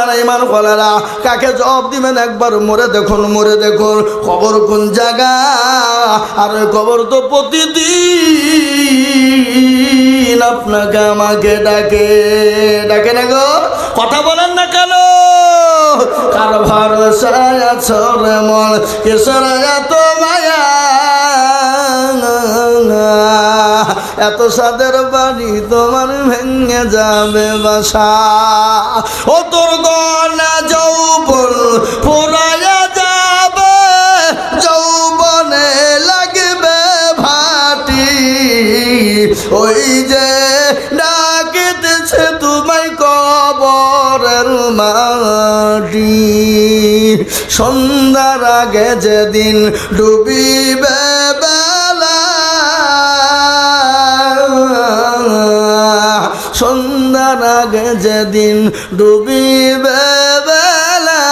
ফলারা ইমান ফলারা কাকে জবাব দিবেন একবার মরে দেখুন মরে দেখুন, খবর কোন জায়গা? আর খবর তো প্রতিদিন আপনাকে আমাকে ডাকে। ডাকে না গো? কথা বলেন না কেন? কার ভরসায় রে মন, কিশোর তো মায়া। এত সাদের বাড়ি তোমার ভেঙে যাবে বাসা। ও তোর গনা যৌবন পুরায়া যাবে, যৌবনে লাগবে ভাটি। ওই যে ডাকিতেছে তোমায় কবরের মাটি। সন্ধ্যার আগে যেদিন ডুবিবে যেদিন ডুবিবে বেলা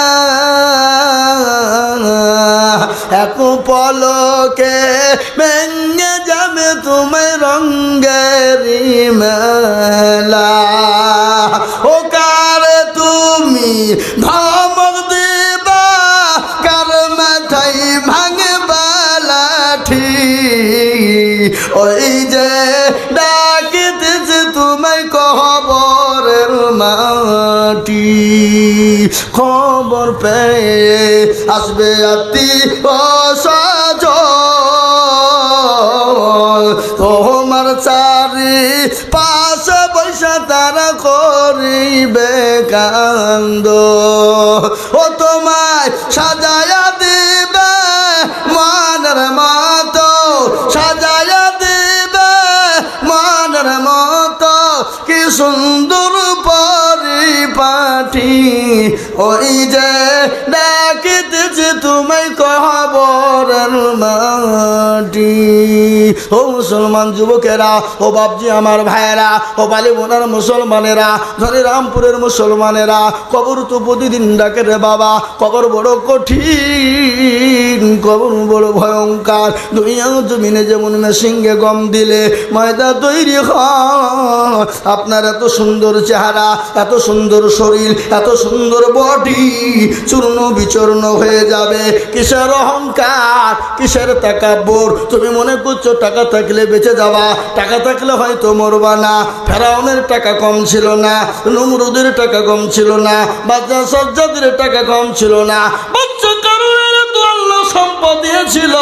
এক পলকে ভেঙে যাবে তুমি রঙ্গেরি মেলা। ও কার তুমি ধমক খবর পেয়ে আসবে আত্মি অসাজ তোমার চারি পাশে পয়সা তারা করিবে কান্দ ও তোমায় সাজায়া ওই মাটি। ও মুসলমান যুবকেরা, ও বাপজি আমার ভাইয়েরা, ও বালি বোনার মুসলমানেরা ধরে রামপুরের মুসলমানেরা, কবর তো প্রতিদিন ডাকে রে বাবা, কবর বড় কঠিন, কবর বড় ভয়ঙ্কর। দুনিয়া জমিনে যেমন মেশিনকে গম দিলে ময়দা তৈরি হয়। আপনার এত সুন্দর চেহারা, এত সুন্দর শরীর, এত সুন্দর বডি, চূর্ণ বিচূর্ণ হয়ে যাবে। কিসের অহংকার, কিসের তাকাব্বর তুমি মনে করছ টাকা থাকলে বেঁচে যাওয়া টাকা থাকলে হয়তো মরবা না। ফেরাউনের টাকা কম ছিল না, নমরুদের টাকা কম ছিল না বাচ্চা সজ্জাদের টাকা কম ছিল না, বাচ্চা সম্পদ দিয়েছিল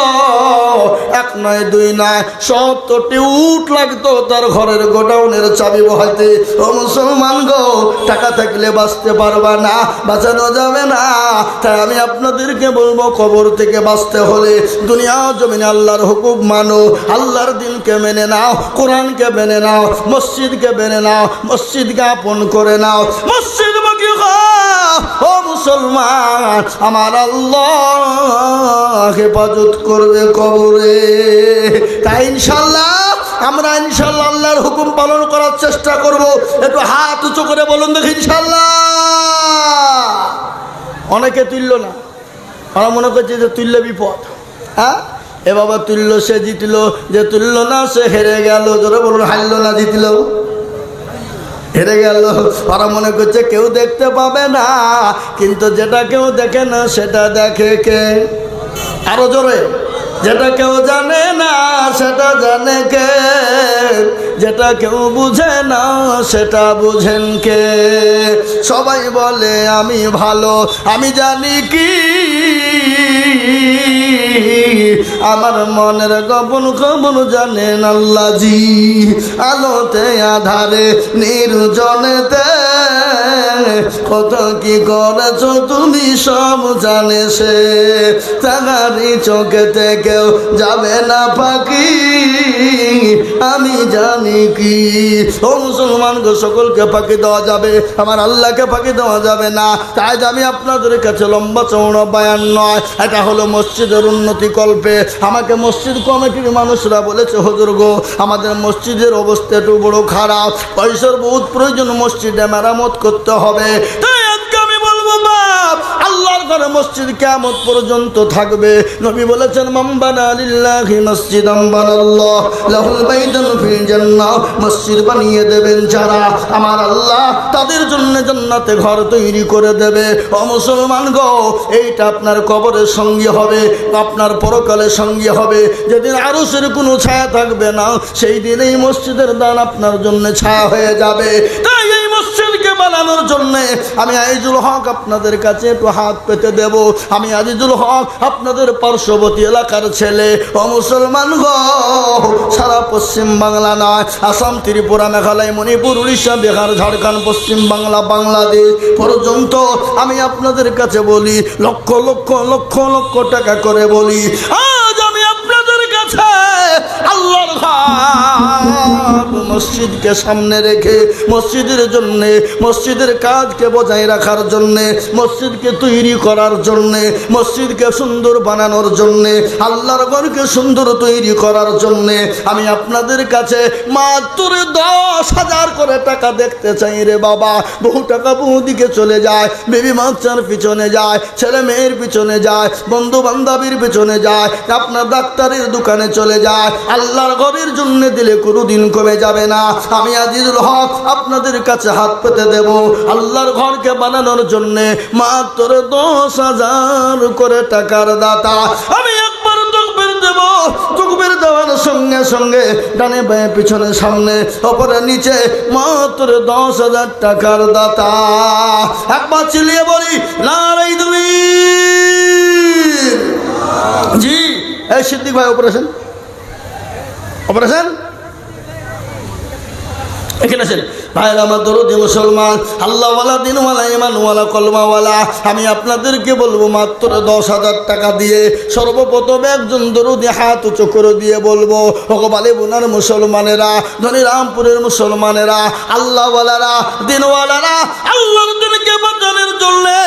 এক নয়, দুই নয়, সত্তরটি উট লাগতো তার ঘরের গোডাউনের চাবি বহাইতে। ও মুসলমান গো, টাকা থাকলে বাঁচতে পারবা না, বাঁচানো যাবে না। তাই আমি আপনাদেরকে বলব, কবর থেকে বাঁচতে হলে দুনিয়া জমিনে আল্লাহর হুকুম মানো। আল্লাহর দিনকে মেনে নাও, কোরআনকে মেনে নাও, মসজিদকে মেনে নাও, মসজিদকে আপন করে নাও। মসজিদ ও মুসলমান, আমার আল্লাহ হেফাজত করবে কবরে। তাই ইনশাল্লাহ আমরা ইনশাল্লাহ আল্লাহর হুকুম পালন করার চেষ্টা করব। একটু হাত উঁচু করে বলুন দেখি ইনশাল্লাহ অনেকে তুলল না। আমরা মনে করছে যে তুলল বিপদ। হ্যাঁ? এ বাবা তুলল, সে জিতল, যে তুলল না, সে হেরে গেল। জোরে বলুন, হারল না, জিতল। হেরে গেল। ওরা মনে করছে কেউ দেখতে পাবে না। কিন্তু যেটা কেউ দেখে না, সেটা দেখে কে? আরও জোরে। যেটা কেউ জানে না, সেটা জানে কে? যেটা কেউ বুঝে না, সেটা বুঝেন কে? সবাই বলে, আমি ভালো, আমি জানি কি? আমার মনের গোপন খবর জানেন আল্লাহজি। আলোতে, আধারে, নির্জনেতে। কত কি করেছ তুমি সব জানে সে। তাগারি চোখে থেকেও যাবে না পাখি। আমি জানি কি। ও মুসলমান গো, সকলকে ফাঁকি দেওয়া যাবে। আমার আল্লাহকে ফাঁকি দেওয়া যাবে না। তাই আমি আপনাদের কাছে লম্বা চৌড়া বায়ান নয়। এটা হলো মসজিদের উন্নতি কল্পে। আমাকে মসজিদ কমিটির মানুষরা বলেছে, হজুর গো, আমাদের মসজিদের অবস্থা একটু বড় খারাপ। পয়সার বহুত প্রয়োজন মসজিদে মেরামত করতে হবে। তাই আল্লাহর মসজিদ কেমন পর্যন্ত থাকবে। নবী বলেছেন মাম্বানা লিল্লাহি মসজিদাম বানাল্লাহ লাহুল মসজিদ বানিয়ে দেবেন যারা? আমার আল্লাহ তাদের জন্য জান্নাতে ঘর তৈরি করে দেবে। ও মুসলমান গো, এইটা আপনার কবরের সঙ্গে হবে, আপনার পরকালের সঙ্গে হবে। যেদিন আরসের কোনো ছায়া থাকবে না, সেই দিন এই মসজিদের দান আপনার জন্য ছায়া হয়ে যাবে। তাই এই জন্য আমি আইজুল হক আপনাদের কাছে একটু হাত পেতে দেব। আমি আজিজুল হক আপনাদের পার্শ্ববর্তী এলাকার ছেলে। ও মুসলমান গো, সারা পশ্চিম বাংলা নয়, আসাম, ত্রিপুরা, মেঘালয়, মণিপুর, উড়িষ্যা, বিহার, ঝাড়খণ্ড, পশ্চিম বাংলা, বাংলাদেশ পর্যন্ত আমি আপনাদের কাছে বলি, লক্ষ লক্ষ লক্ষ লক্ষ টাকা করে বলি। আজ আমি আপনাদের কাছে মসজিদকে সামনে রেখে, মসজিদের জন্য, মসজিদের কাজকে বজায় রাখার জন্যে, মসজিদকে তৈরি করার জন্যে, মসজিদকে সুন্দর বানানোর জন্যে, আল্লাহর ঘরকে সুন্দর তৈরি করার জন্যে, আমি আপনাদের কাছে মাত্র দশ হাজার করে টাকা দেখতে চাই রে বাবা। বহু টাকা বহু দিকে চলে যায়, বেবি বাচ্চার পিছনে যায়, ছেলে মেয়ের পিছনে যায় বন্ধু বান্ধবীর পিছনে যায়, আপনার ডাক্তারের দোকানে চলে যায়, আল্লাহর ঘরের জন্য দিলে কোনো দিন কমে যাবে না। আমি আজিজুল হক আপনাদের কাছে হাত পেতে দেব। আল্লাহর ঘরকে বানানোর জন্যে মাত্র দশ হাজার করে টাকার দাতা। আমি একবার তকবির দেব। তকবির দেওয়ার সঙ্গে সঙ্গে ডানে বাঁয়ে পিছনে সামনে ওপরে নিচে মাত্র দশ হাজার টাকার দাতা। একবার চিলিয়ে বলি নারাই তুমি জি, এই সিদ্দিক ভাই অপারেশন অপারেশন? আমি আপনাদেরকে বলব, মাত্র দশ হাজার টাকা দিয়ে সর্বপ্রথম একজন দরদি হাত উঁচু করে দিয়ে বলব ভগবালে বোনার মুসলমানেরা, ধনী রামপুরের মুসলমানেরা আল্লাহওয়ালারা দিনওয়ালারা বাঁচানোর জন্যে,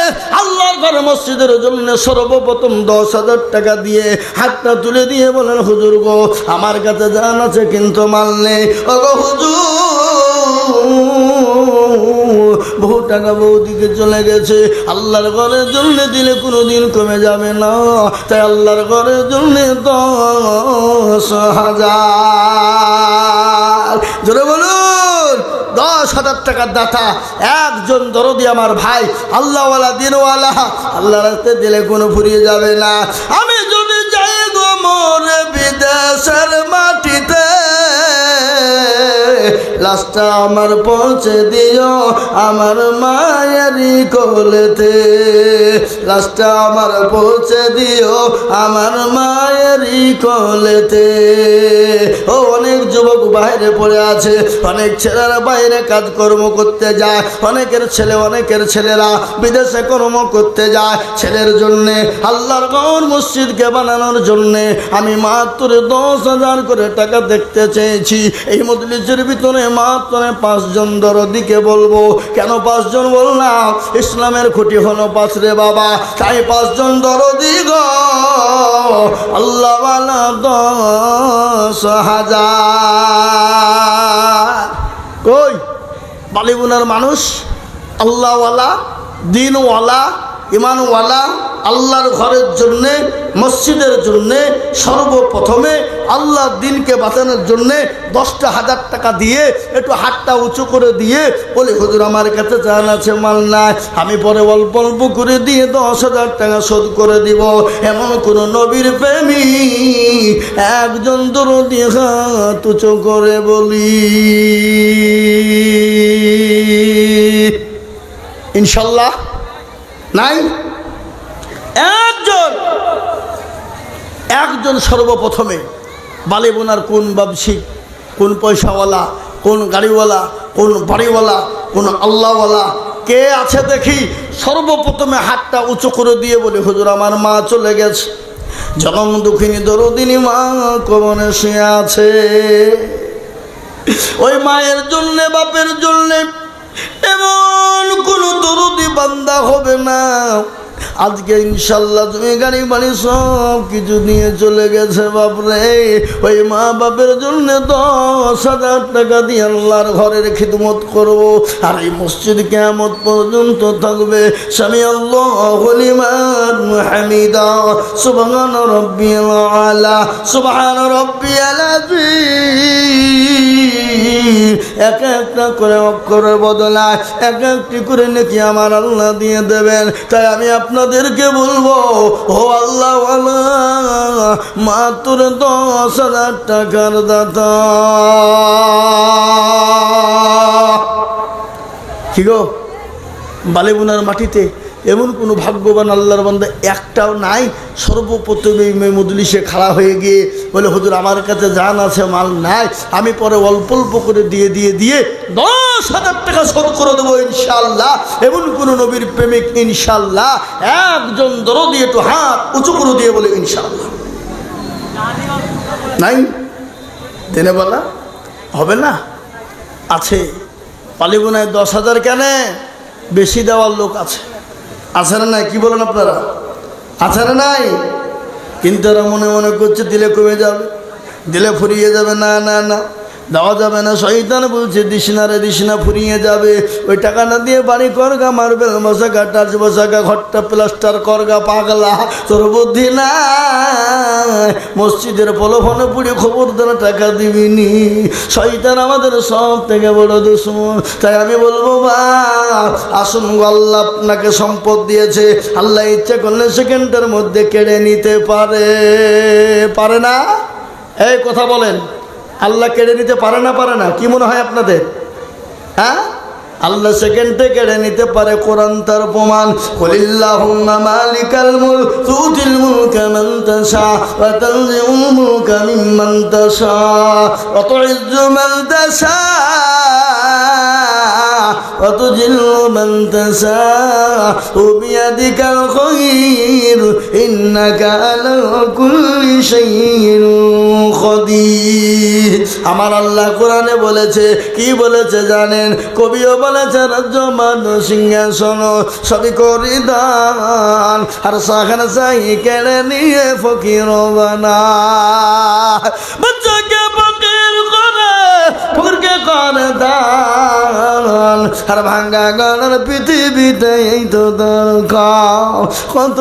আল্লাহর ঘর মসজিদের জন্য সর্বপ্রথম দশ হাজার টাকা দিয়ে হাতটা তুলে দিয়ে বলেন, হুজুর গো, আমার কাছে জান আছে, কিন্তু মাল নেই। হুজুর, বহু টাকা বহু দিকে চলে গেছে। আল্লাহর ঘরের জন্য দিলে কোনো দিন কমে যাবে না। তাই আল্লাহর ঘরের জন্য দশ হাজার। জোরে বলুন। দশ হাজার টাকার দাতা। একজন দরদি আমার ভাই, আল্লাহওয়ালা, দিনওয়ালা আল্লাহ রাস্তায় দিলে কোনো ফুরিয়ে যাবে না। আমি যদি যাই গো মোর বিদেশের মাটিতে লাস্টটা আমার পৌঁছে দিও আমার মায়েরই কোলেতে। লাস্টটা আমার পৌঁছে দিও আমার মায়েরই কোলেতে। ও, অনেক যুবক বাইরে পড়ে আছে, অনেক ছেলেরা বাইরে কাজকর্ম করতে যায়, অনেকের ছেলে, অনেকের ছেলেরা বিদেশে কর্ম করতে যায়। ছেলের জন্যে আল্লাহর গৌর মসজিদকে বানানোর জন্যে আমি মাত্র দশ হাজার করে টাকা দেখতে চেয়েছি। এই মজলিসের ভিতরে মাত্র পাঁচজন দরদিকে বলব, কেন পাঁচজন বললাম ইসলামের খুঁটি হলো পাঁচ রে বাবা, তাই পাঁচজন দরদি গো। আল্লাহ দশ হাজার। কই? বালিগুনার মানুষ, আল্লাহওয়ালা, দিনওয়ালা ইমানওয়ালা আল্লাহর ঘরের জন্যে, মসজিদের জন্যে, সর্বপ্রথমে আল্লাহর দিনকে বাঁচানোর জন্যে দশটা হাজার টাকা দিয়ে একটু হাতটা উঁচু করে দিয়ে বলে, হুজুর আমার কাছে চান আছে, মাল নাই, আমি পরে অল্প অল্প করে দিয়ে দশ হাজার টাকা শোধ করে দিব। এমন কোনো নবীর প্রেমী একজন দরদি উঁচু করে বলি। ইনশাল্লাহ নাই? একজন। একজন সর্বপ্রথমে বালি বোনার কোন ব্যবসায়িক কোন পয়সাওয়ালা, কোন গাড়িওয়ালা, কোন বাড়িওয়ালা, কোন আল্লাহওয়ালা, কে আছে দেখি? সর্বপ্রথমে হাতটা উঁচু করে দিয়ে বলে, হুজুর, আমার মা চলে গেছে। জনম দুঃখিনী দরদিনী মা কবনে শুয়ে আছে। ওই মায়ের জন্যে, বাপের জন্যে এমন কোন দরদি বান্দা হবে না। আজকে ইনশাল্লাহ তুমি গাড়ি বাড়ি সব কিছু নিয়ে চলে গেছে বাপরে। ওই মা বাপের জন্য দশ হাজার টাকা দিয়ে আল্লাহর ঘরের খিদমত করব। আর এই মসজিদ কেমত পর্যন্ত থাকবে। স্বামী আল্লাহ হলিমান হামিদা। সুবহান রব্বিয়াল আলা, সুবহান রব্বিয়াল আযীম। এক একটা করে অক্ষরের বদলায়, এক একটি করে নাকি আমার আল্লাহ দিয়ে দেবেন। তাই আমি আপনাদেরকে বলব ও আল্লাহ মাত্র দশ হাজার টাকার দাতা। কি গো? বালিবুনার মাটিতে এমন কোনো ভাগ্যবান আল্লাহর বান্দা একটাও নাই, সর্বপ্রথমে এই মজলিসে খাড়া হয়ে গিয়ে বলে, হুজুর, আমার কাছে জান আছে, মাল নাই, আমি পরে অল্প অল্প করে দিয়ে দিয়ে দিয়ে দশ হাজার টাকা শোধ করে দেবো ইনশাল্লাহ এমন কোনো নবীর প্রেমিক ইনশাল্লাহ একজন দিয়ে একটু হাত উঁচু করে দিয়ে বলে ইনশাল্লাহ নাই? দিনে বলা হবে না? আছে। পালিগুনায় দশ হাজার কেন? বেশি দেওয়ার লোক আছে। আছে না নাই? কি বলেন আপনারা? আছে না নাই? কিন্তু এরা মনে মনে করছে দিলে কমে যাবে, দিলে ফুরিয়ে যাবে, না না না। দেওয়া যাবে না শহীদান বলছে দিশনা রে দিশনা ফুরিয়ে যাবে। ওই টাকাটা দিয়ে বাড়ি করগা, মার্বেল মশাকা টাচ বসাকা ঘরটা প্লাস্টার করগা, পাগলা। তোর বুদ্ধি না মসজিদের পলফনে পুড়ে খবর দেওয়া টাকা দিবি নি শয়তান আমাদের সব থেকে বড় দুশ্মন। তাই আমি বলব বা আসুন আল্লাহ আপনাকে সম্পদ দিয়েছে। আল্লাহ ইচ্ছা করলে সেকেন্ডের মধ্যে কেড়ে নিতে পারে। পারে না? এই কথা বলেন। আল্লাহ কেড়ে নিতে পারে না পারে না? কি মনে হয় আপনাদের? হ্যাঁ? আল্লাহ সেকেন্ডে কেড়ে নিতে পারে কোরআন তার প্রমাণ। কলিল্লাহুম্মা মালিকাল মুলক, তুতিল মুলকা মান তাশা, ওয়া তানজিউল মুলকা মিম্মান তাশা, ওয়া তুইজ্জু মান তাশা। وتجل من تشاء وبيدك الخير إنك على كل شيء قدير আমার আল্লাহ কোরআনে বলেছে কি বলেছে জানেন কবিও বলেছে রাজ্য মান সিংহাসন সবই করি দান আর সাখান সাই কেড়ে নিয়ে ফকির বানা বাচ্চাকে ফকির করে ফকিরকে করে দান আর ভাঙ্গা পৃথিবীতে এই তো কত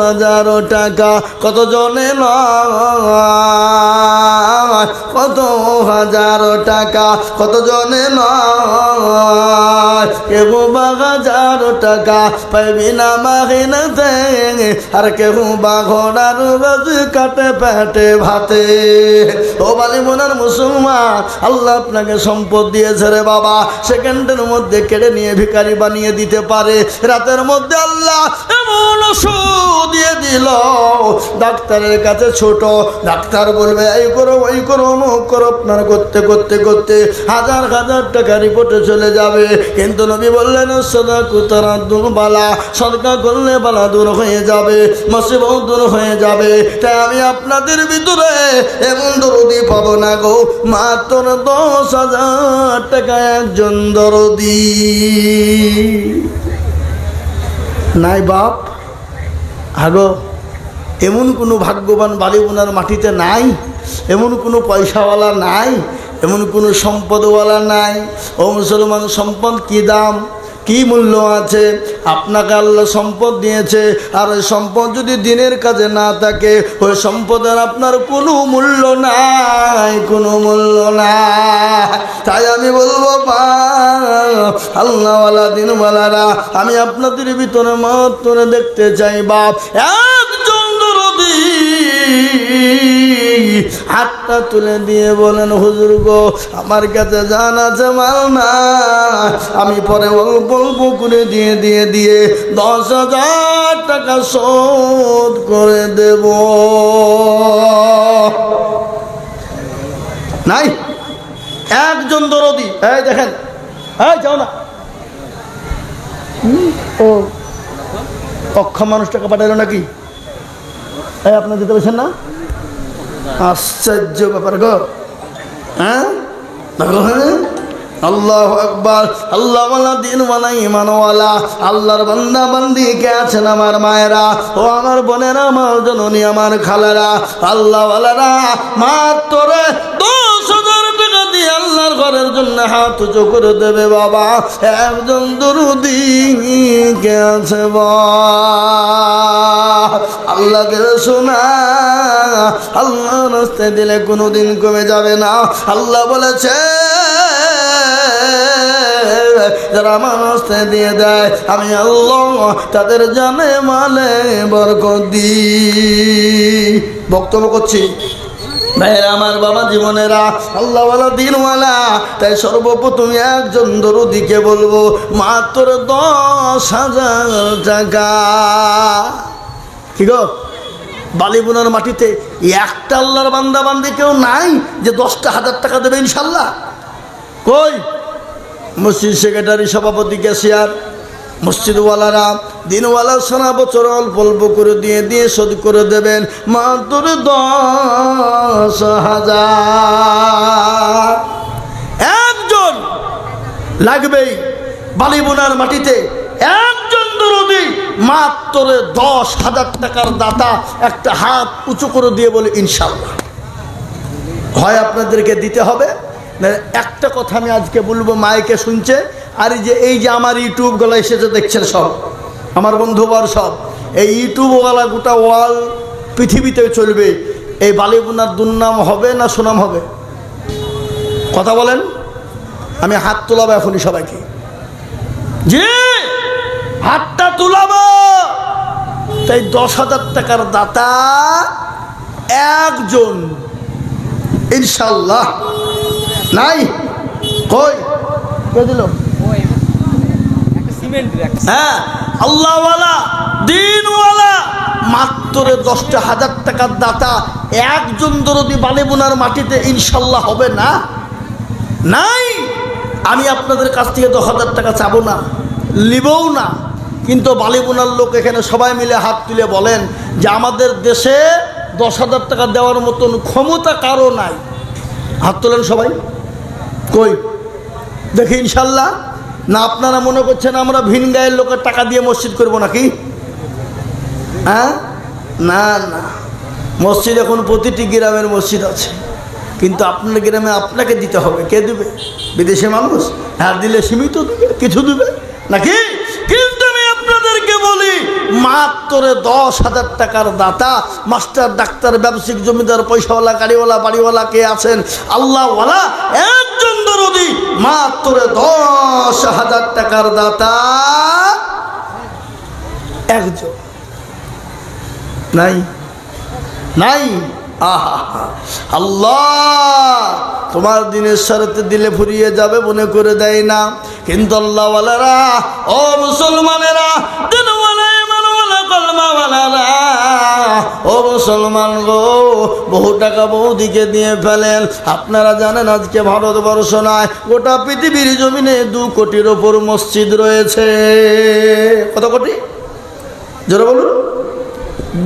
হাজারো টাকা কত জনে কত হাজারো টাকা কত জনে নয় বা হাজারো টাকা পাইবি না মাহিনাতে আর কেউ বা ঘোড়ার রোজ কাটে পেটে ভাতে। ও বালি মনার মুসলমান, আল্লাহ আপনাকে সম্পদ দিয়েছে রে বাবা। সেকেন্ডের মধ্যে কেড়ে নিয়ে ভিখারি বানিয়ে দিতে পারে। রাতের মধ্যে আল্লাহ এমন ওষুধ দিয়ে দিল। ডাক্তারের কাছে ছোট, ডাক্তার বলবে, এই করো, ওই করো অমুক করো আপনার করতে করতে করতে। হাজার হাজার টাকা রিপোর্টে চলে যাবে। কিন্তু নবী বললেন সদা কুতারা দূর বালা, সদকা করলে বালা দূর হয়ে যাবে মসিবত দূর হয়ে যাবে। তাই আমি আপনাদের ভিতরে এমন দরদি পাবো না গো। মাত্র দশ হাজার টাকা একজন দরদি নাই বাপ। হাগ, এমন কোনো ভাগ্যবান বাড়ি ওনার মাটিতে নাই, এমন কোনো পয়সাওয়ালা নাই, এমন কোনো সম্পদওয়ালা নাই। ও মুসলমান, সম্পদ কী দাম? কি মূল্য আছে? আপনাকে আল্লাহ সম্পদ দিয়েছে। আর ওই সম্পদ যদি দিনের কাজে না থাকে, ওই সম্পদের আপনার কোনো মূল্য নাই, কোনো মূল্য নাই। তাই আমি বলব আল্লাহওয়ালা, দিনওয়ালারা, আমি আপনাদের ভিতরে মাত্র দেখতে চাই, বাপ। একজন হাতটা তুলে দিয়ে বলেন, হুজুর গো, আমার কাছে জান আছে, মাল না। আমি পরে অল্প অল্প করে দিয়ে দিয়ে দিয়ে দশ হাজার টাকা শোধ করে দেব। নাই? একজন দরদি, এই দেখেন হ্যাঁ যাও না। ও মানুষ টাকা পাঠালো নাকি? এই, আপনি দিতে পারছেন না? আশ্চর্য ব্যাপার গো। হ্যাঁ? হ্যাঁ। আল্লাহ আকবার। আল্লাহওয়ালা দিনওয়ালা ইমানওয়ালা আল্লাহর বান্দা বান্দি কে আছেন আমার মায়েরা? ও আমার বোনেরা, আমার জননী, আমার খালারা। আল্লাহওয়ালারা মাত্র দশ হাজার টাকা দিয়ে আল্লাহর ঘরের জন্য হাত উঁচু করে দেবে বাবা। একজন দরুদি কে আছে বা আল্লাহকে শোনা। আল্লাহ রাস্তায় দিলে কোনোদিন কমে যাবে না। আল্লাহ বলেছে, যারা রাস্তায় দিয়ে দেয়, আমি আল্লাহ তাদের জানে মানে বরকত দি বক্তব্য করছি। ভাইয়েরা, আমার বাবা জীবনেরা আল্লাহওয়ালা দিনওয়ালা, তাই সর্বপ্রথম একজন দরুদিকে বলব, মাত্র দশ হাজার টাকা। কি গো? বালিবুনার মাটিতে একটা আল্লাহর বান্দা বান্দি কেউ নাই যে দশটা হাজার টাকা দেবে ইনশাল্লাহ। কই? মসজিদ সেক্রেটারি, সভাপতি, ক্যাশিয়ার, মসজিদওয়ালারা দিনওয়ালা সারা বছর অল্প অল্প করে দিয়ে দিয়ে শোধ করে দেবেন মাত্র দশ হাজার। একজন লাগবেই বালিবোনার মাটিতে। একজন দরদি মাত্র দশ হাজার টাকার দাতা একটা হাত উঁচু করে দিয়ে বলে ইনশাল্লাহ হয় আপনাদেরকে দিতে হবে একটা কথা আমি আজকে বলব, মাইকে শুনছে, আর যে এই যে আমার ইউটিউবগুলো এসেছে, দেখছেন সব, আমার বন্ধুবর সব, এই ইউটিউবওয়ালা গোটা ওয়াল পৃথিবীতে চলবে, এই বালিবুনার দুর্নাম হবে না সুনাম হবে? কথা বলেন, আমি হাত তোলাবো এখনই সবাইকে। জি! হাতটা তুলাবো। তাই দশ হাজার টাকার দাতা একজন। ইনশাল্লাহ। নাই? কই? কে দিল? হ্যাঁ আল্লাহওয়ালা দিনওয়ালা। মাত্র দশটা হাজার টাকার দাতা একজন দরদি বালিবোনার মাটিতে ইনশাল্লাহ হবে না? নাই? আমি আপনাদের কাছ থেকে দশ হাজার টাকা চাবো না নিবও না। কিন্তু বালিবোনার লোক এখানে সবাই মিলে হাত তুলে বলেন যে আমাদের দেশে দশ হাজার টাকা দেওয়ার মতন ক্ষমতা কারও নাই। হাত তোলেন সবাই। কই? দেখি ইনশাল্লাহ। না, আপনারা মনে করছেন আমরা ভিন গায়ের লোকের টাকা দিয়ে মসজিদ করব নাকি? হ্যাঁ? না না। মসজিদ এখন প্রতিটি গ্রামের মসজিদ আছে। কিন্তু আপনার গ্রামে আপনাকে দিতে হবে। কে দেবে? বিদেশে মানুষ? হ্যাঁ দিলে সীমিত দেবে। কিছু দেবে? নাকি? মাত্র দশ হাজার টাকার দাতা, মাস্টার, ডাক্তার, ব্যবসায়িক, জমিদার, পয়সাওয়ালা, গাড়িওয়ালা, বাড়িওয়ালা কে আছেন? আল্লাহওয়ালা একজন দরদি। মাত্র দশ হাজার টাকার দাতা একজন। নাই? নাই? আহা আল্লাহ, তোমার দিনের সারাতে দিলে ফুরিয়ে যাবে, মনে করে দেয় না। কিন্তু আল্লাহওয়ালারা, ও মুসলমানেরা ও মুসলমান গো, বহু টাকা বৌদিকে দিয়ে ফেলেন। আপনারা জানেন আজকে ভারতবর্ষ নয়, গোটা পৃথিবীর জমিনে দু কোটির ওপর মসজিদ রয়েছে। কত কোটি? জোরে বলুন।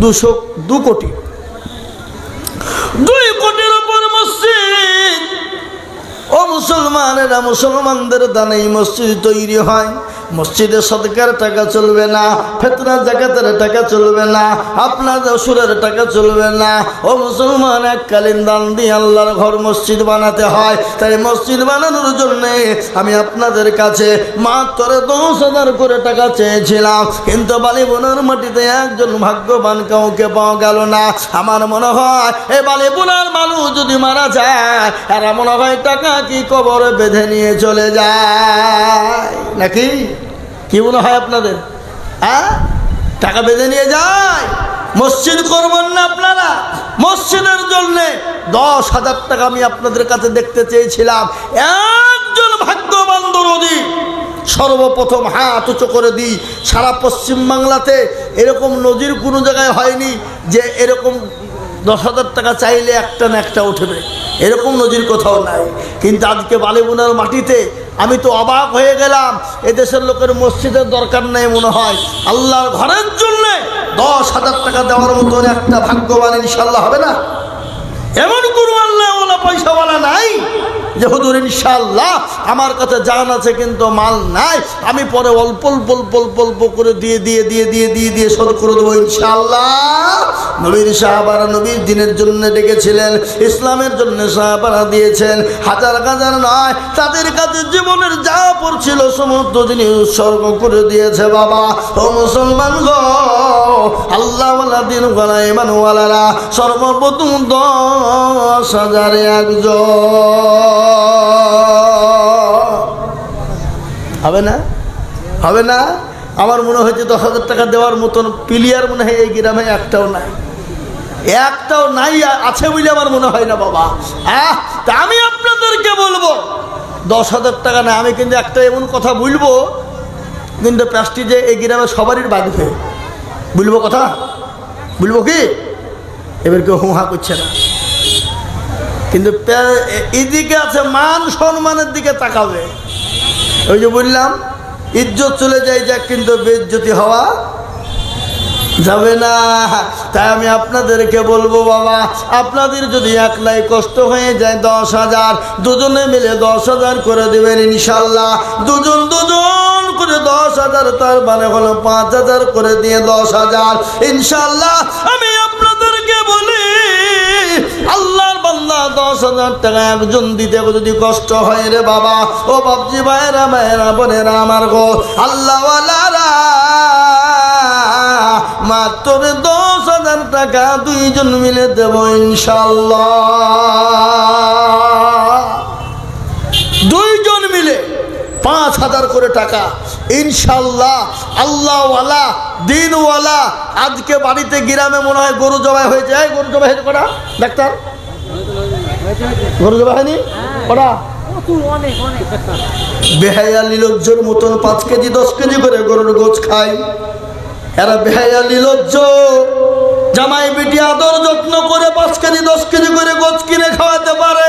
দুশো, দু কোটি। দুই কোটির উপর মসজিদ। ও মুসলমানেরা, মুসলমানদের দানে মসজিদ তৈরি হয়। মসজিদে সদকার টাকা চলবে না, ফেতনা জাকাতের টাকা চলবে না, আপনার সুরের টাকা চলবে না। ও মুসলমান এককালীন দান দিয়ে আল্লাহর ঘর মসজিদ বানাতে হয়। তাই মসজিদ বানানোর জন্য আমি আপনাদের কাছে মাত্র দশ হাজার করে টাকা চেয়েছিলাম। কিন্তু বালিবোনার মাটিতে একজন ভাগ্যবান কাউকে পাওয়া গেল না। আমার মনে হয় এই বালিবোনার মানুষ যদি মারা যায় এরা মনে হয় টাকা কি কবরে বেঁধে নিয়ে চলে যায়। নাকি? কি মনে হয় আপনাদের? হ্যাঁ? টাকা বেঁধে নিয়ে যায়। মসজিদ করবেন না আপনারা। মসজিদের জন্য দশ হাজার টাকা আমি আপনাদের কাছে দেখতে চেয়েছিলাম। একজন ভাগ্যবান দরদি। সর্বপ্রথম হাত উঁচু করে দিই। সারা পশ্চিম বাংলাতে এরকম নজির কোনো জায়গায় হয়নি যে এরকম দশ হাজার টাকা চাইলে একটা না একটা উঠবে। এরকম নজির কোথাও নাই। কিন্তু আজকে বালিবুনার মাটিতে আমি তো অবাক হয়ে গেলাম, এদেশের লোকের মসজিদের দরকার নেই মনে হয়। আল্লাহর ঘরের জন্য দশ হাজার টাকা দেওয়ার মতন একটা ভাগ্যবান ইনশাল্লাহ হবে না? এমন কোনো আল্লাহ পয়সাওয়ালা নাই যে ইনশাল্লাহ আমার কাছে জান আছে কিন্তু মাল নাই, আমি পরে অল্প অল্প অল্প অল্প অল্প করে দিয়ে দিয়ে দিয়ে দিয়ে দিয়ে দিয়ে শোধ করে দেবো ইনশাল্লাহ নবীর সাহাবারা নবীর দিনের জন্য ডেকেছিলেন, ইসলামের জন্য সাহাবারা দিয়েছেন, হাজার হাজার নয়, তাদের কাছে জীবনের যা পড়ছিল সমস্ত জিনিস উৎসর্গ করে দিয়েছে বাবা। ও মুসলমান গো, আল্লাহওয়ালা দিন গলা ইমানওয়ালারা সর্বপ্রথম দশ হাজার একজন। হবে না? হবে না? আমার মনে হয়েছে দশ হাজার টাকা দেওয়ার মতন প্লেয়ার মনে হয় এই গ্রামে একটাও নাই। একটাও নাই, আছে বলে আমার মনে হয় না বাবা। হ্যাঁ তা আমি আপনাদেরকে বলব, দশ হাজার টাকা না, আমি কিন্তু একটা এমন কথা বলব, কিন্তু প্লাস্টিক এই গ্রামে সবারই বাঁধবে। বলব কথা? বলব কি? এবার কেউ হুহা করছে না। কিন্তু এদিকে আছে মান সম্মানের দিকে তাকাবে। ওই যে বললাম, ইজ্জত চলে যায় যাক, কিন্তু বেজ্জতি হওয়া যাবে না। তাই আমি আপনাদেরকে বলব, বাবা, আপনাদের যদি একলাই কষ্ট হয়ে যায় দশ হাজার, দুজনে মিলে দশ হাজার করে দেবেন ইনশাল্লাহ। দুজন দুজন করে দশ হাজার, তার মানে হলো পাঁচ হাজার করে দিয়ে দশ হাজার। ইনশাল্লাহ আমি আপনাদেরকে বলি দশ হাজার টাকা একজন দিতে যদি কষ্ট হয় রে বাবা, ও বাবজি ভাইরা মায়েরা, বোনেরা আমার গো, আল্লাহওয়ালারা মাত্র দশ হাজার টাকা দুইজন মিলে দেব ইনশাল্লাহ। দুইজন মিলে পাঁচ হাজার করে টাকা, ইনশাল্লাহ। আল্লাহওয়ালা, দিনওয়ালা, আজকে বাড়িতে গ্রামে মনে হয় গরু জবাই হয়েছে। গরু জবাই হয়েছে কটা? ডাক্তার? গরু জবাই হয়নি? কটা অনেক অনেক। বেহায়া লিলজ্জর মতন পাঁচ কেজি দশ কেজি করে গরুর গোছ খায়। এরা বেহায়া লিলজ্জ জামাই বেটি আদর যত্ন করে পাঁচ কেজি দশ কেজি করে গোছ কিনে খাওয়াতে পারে।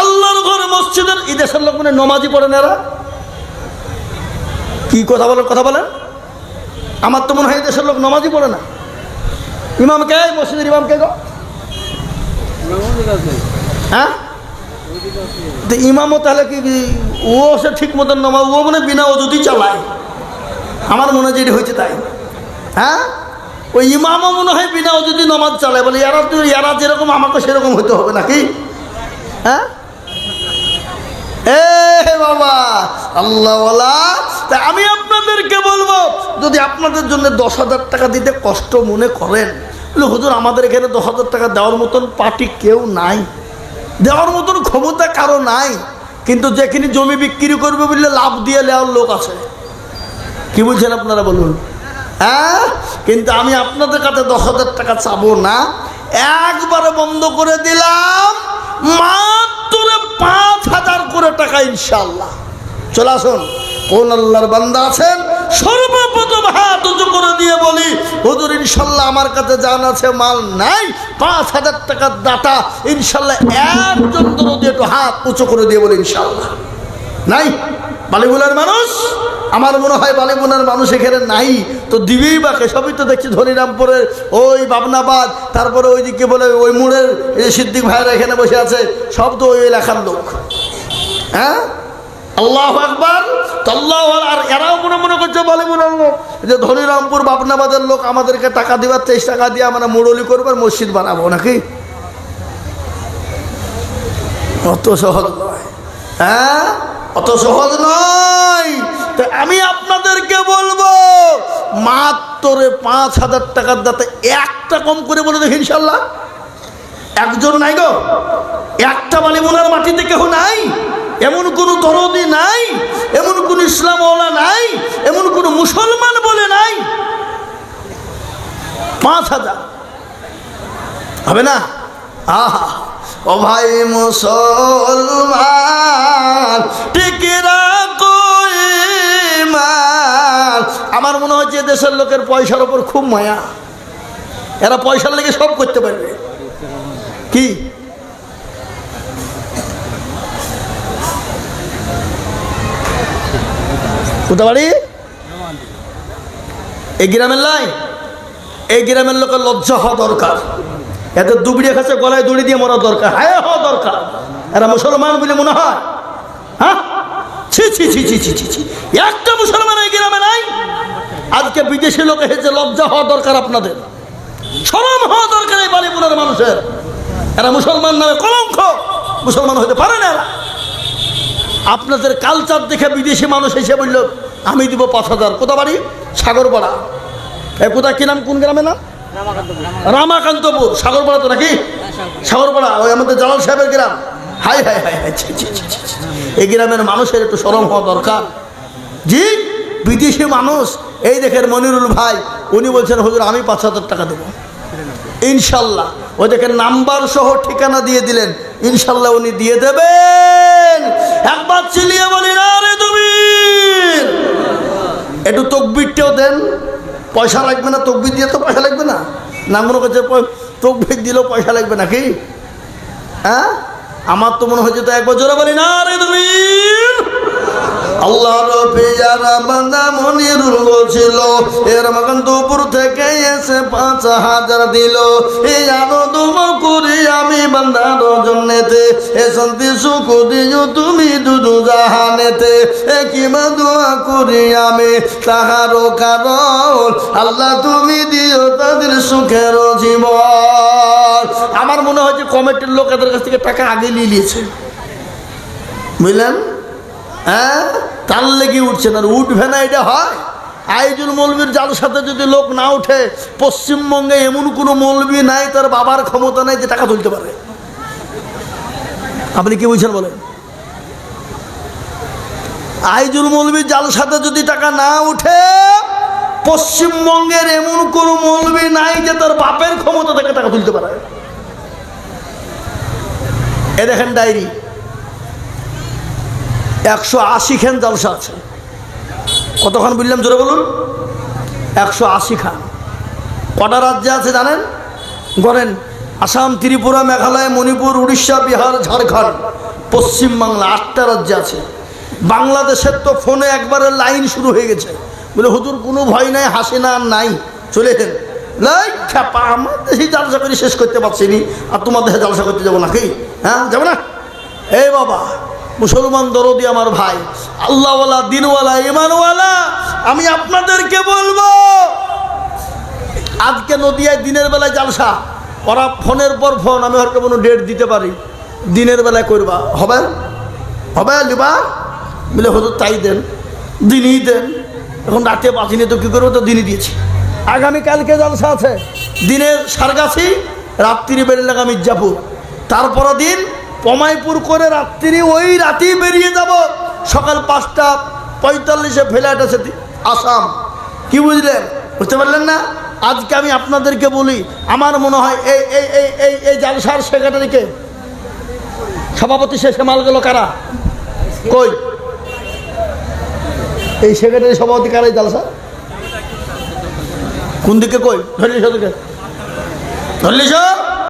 আল্লাহর ঘরে মসজিদের এই দেশের লোক মানে নমাজি পড়েন এরা? কি কথা বলেন কথা বলেন? আমার তো মনে হয় এই দেশের লোক নমাজি পড়ে না। ইমাম কে? মসজিদের ইমাম কে গো? হ্যাঁ? তো ইমামও তাহলে কি ও সে ঠিক মতন নামা ও মানে বিনা অজুতি চালায়। আমার মনে হয় যে হয়েছে তাই। হ্যাঁ? ওই ইমামও মনে হয় বিনা অজুতি নামাজ চালায় বলে এরা তো এরা যেরকম, আমাকে সেরকম হতে হবে নাকি? হ্যাঁ? এ বাবা, আল্লাহওয়ালা। তা আমি আপনাদেরকে বলব, যদি আপনাদের জন্য দশ হাজার টাকা দিতে কষ্ট মনে করেন হুজুর, আমাদের এখানে দশ হাজার টাকা দেওয়ার মতন পার্টি কেউ নাই। দেওয়ার মতন ক্ষমতা কারও নাই। কিন্তু যেখানে জমি বিক্রি করবে বললে লাভ দিয়ে নেওয়ার লোক আছে। কি বলছেন আপনারা বলুন? হ্যাঁ? কিন্তু আমি আপনাদের কাছে দশ হাজার টাকা চাবো না। একবারে বন্ধ করে দিলাম। মাত্র পাঁচ হাজার করে টাকা ইনশাল্লাহ চলে আসুন। কোন আল্লাহর বান্দা আছেন? সর্বপ্রথম হাত উঁচু করে দিয়ে বলি, হুজুর, ইনশাল্লাহ আমার কাছে জান আছে, মাল নাই, পাঁচ হাজার টাকার দাতা ইনশাল্লাহ একজন একটু হাত উঁচু করে দিয়ে বলি, ইনশাল্লাহ। নাই? বালিগুলার মানুষ? আমার মনে হয় বালিগুলার মানুষ এখানে নাই। তো দিবেই বাকে সবই তো দেখছি ধনিরামপুরের ওই বাবনাবাদ, তারপরে ওইদিকে বলে ওই মুড়ের সিদ্দিক ভাইরা এখানে বসে আছে, সব তো ওই এলাকার লোক। হ্যাঁ? আল্লাহ একবার আল্লাহ আর এরাও মনে মনে করছে, বলে মনে যে ধনিরামপুর বাবনাবাদের লোক আমাদেরকে টাকা দেওয়ার তেইশ টাকা দিয়ে আমরা মুরলি করব আর মসজিদ বানাবো নাকি? অত সহজ নয়। হ্যাঁ? অত সহজ নয়। তো আমি আপনাদেরকে বলব, মাত্র পাঁচ হাজার টাকার দাতে একটা কম করে বলে দেখি ইনশাল্লাহ। একজন নাই গো। একটা বালি মোনার মাটিতে কেউ নাই। এমন কোনো দরদি নাই, এমন কোন ইসলামওয়ালা নাই, এমন কোন মুসলমান বলে নাই। পাঁচ হাজার। হবে না? আহা, ও ভাই মুসলমান টিকিরা আমার মনে হচ্ছে এ দেশের লোকের পয়সার ওপর খুব মায়া। এরা পয়সার লেগে সব করতে পারবে। কি? কোথা বাড়ি? এই গ্রামের লাই? এই গ্রামের লোকের লজ্জা হওয়া দরকার। এত দুবড়িয়ে খাচ্ছে, গলায় দড়ি দিয়ে মরা দরকার। হ্যাঁ হওয়া দরকার। এরা মুসলমান বলে মনে হয়। হ্যাঁ? ছি ছি ছি ছি ছি ছি ছি। একটা মুসলমান এই গ্রামে নাই। আজকে বিদেশি লোক এসেছে, লজ্জা হওয়া দরকার আপনাদের। সরম হওয়া দরকার এই বালিপুরের মানুষের। এরা মুসলমান নামে কলঙ্ক। মুসলমান হতে পারে না। আপনাদের কালচার দেখে বিদেশি মানুষ এসে বলল, আমি দিব পাঁচ হাজার। কোথা বাড়ি? সাগরপাড়া। এ, কোথায়? কি নাম? কোন গ্রামে নাম? রামাকান্তপুর। সাগরপাড়া তো নাকি? সাগরপাড়া, ওই আমাদের জালাল সাহেবের গ্রাম। Hi hi hi hi. এই গ্রামের মানুষের একটু সরম হওয়া দরকার। জি, বিদেশি মানুষ। এই দেখেন মনিরুল ভাই, উনি বলছেন, হুজুর, আমি পাঁচ হাজার টাকা দেবো। ইনশাল্লাহ। ও দেখেন নাম্বার সহ ঠিকানা দিয়ে দিলেন। ইনশাল্লাহ উনি দিয়ে দেবেন। একবার চিলিয়ে বলি, না রে তুমি একটু তকবিরটাও দেন। পয়সা লাগবে না, তকবির দিয়ে তো পয়সা লাগবে না। না, মনে করছে তকবির দিলেও পয়সা লাগবে নাকি হ্যাঁ? আমার তো মনে হচ্ছে তো একবার জোরে বলি, না রে তুমি এর মকান দুপুর থেকে এসে পাঁচ হাজার করি আমি এ সুখ দিও তুমি করি আমি তাহারও কারণ, আল্লাহ তুমি দিও তাদের সুখের জীবন। আমার মনে হয় যে কমিটির লোক এদের কাছ থেকে টাকা আগে নিয়ে নিয়েছে। বুঝলেন? হ্যাঁ? তার লেগে উঠছে না উঠবে না এটা হয়। আইজুল মৌলবীর যার সাথে যদি লোক না উঠে পশ্চিমবঙ্গে এমন কোনো মৌলবী নাই, তার বাবার ক্ষমতা নাই যে টাকা তুলতে পারে। আপনি কি বুঝছেন বলেন? আইজুল মৌলবীর জাল সাথে যদি টাকা না উঠে পশ্চিমবঙ্গের এমন কোনো মৌলবী নাই যে তার বাপের ক্ষমতা থেকে টাকা তুলতে পারে। এ দেখেন ডায়েরি। একশো আশি খান জলসা আছে। কতক্ষণ বললাম জোরে বলুন? একশো আশি খান। কটা রাজ্যে আছে জানেন? গড়েন আসাম, ত্রিপুরা, মেঘালয়, মণিপুর, উড়িষ্যা, বিহার, ঝাড়খণ্ড পশ্চিমবাংলা আটটা রাজ্যে আছে। বাংলাদেশের তো ফোনে একবারে লাইন শুরু হয়ে গেছে। বলে, হুজুর, কোনো ভয় নাই হাসিনা আর নাই। চলে এলেন লাই খ্যাপা, আমার দেশে জালসা করে, শেষ করতে পারছি নি। আর তোমার দেশে জালসা করতে যাব নাকি? হ্যাঁ যাব না? এই বাবা মুসলমান দরদি আমার ভাই, আল্লাহওয়ালা, দিনওয়ালা ইমানওয়ালা আমি আপনাদেরকে বলব, আজকে নদিয়ায় দিনের বেলায় জালসা, ওরা ফোনের পর ফোন, আমি হয়তো কোনো ডেট দিতে পারি। দিনের বেলায় করবা, হবে? হবে, লিবা? বলে হয়তো তাই দেন, দিনই দেন। এখন রাতে বাঁচিনি তো কী করব? তো দিনই দিয়েছি। আগামীকালকে জলসা আছে। দিনের সারগাছি, রাত্রি বেরোলাম মির্জাপুর। তারপর দিন পমাইপুর করে রাত্রি, ওই রাতেই বেরিয়ে যাব। সকাল পাঁচটা, পঁয়তাল্লিশে ফ্লাইট আছে আসাম। কি বুঝলেন? বুঝতে পারলেন না? আজকে আমি আপনাদেরকে বলি, আমার মনে হয় এই এই এই এই এই জালসার সেক্রেটারিকে। সভাপতি শেষে মাল গেল কারা? কই? এই সেক্রেটারি সভাপতি কারাই জালসা? কোন দিকে কই? ধরলি ধরলিস ওদিকে ধরলিস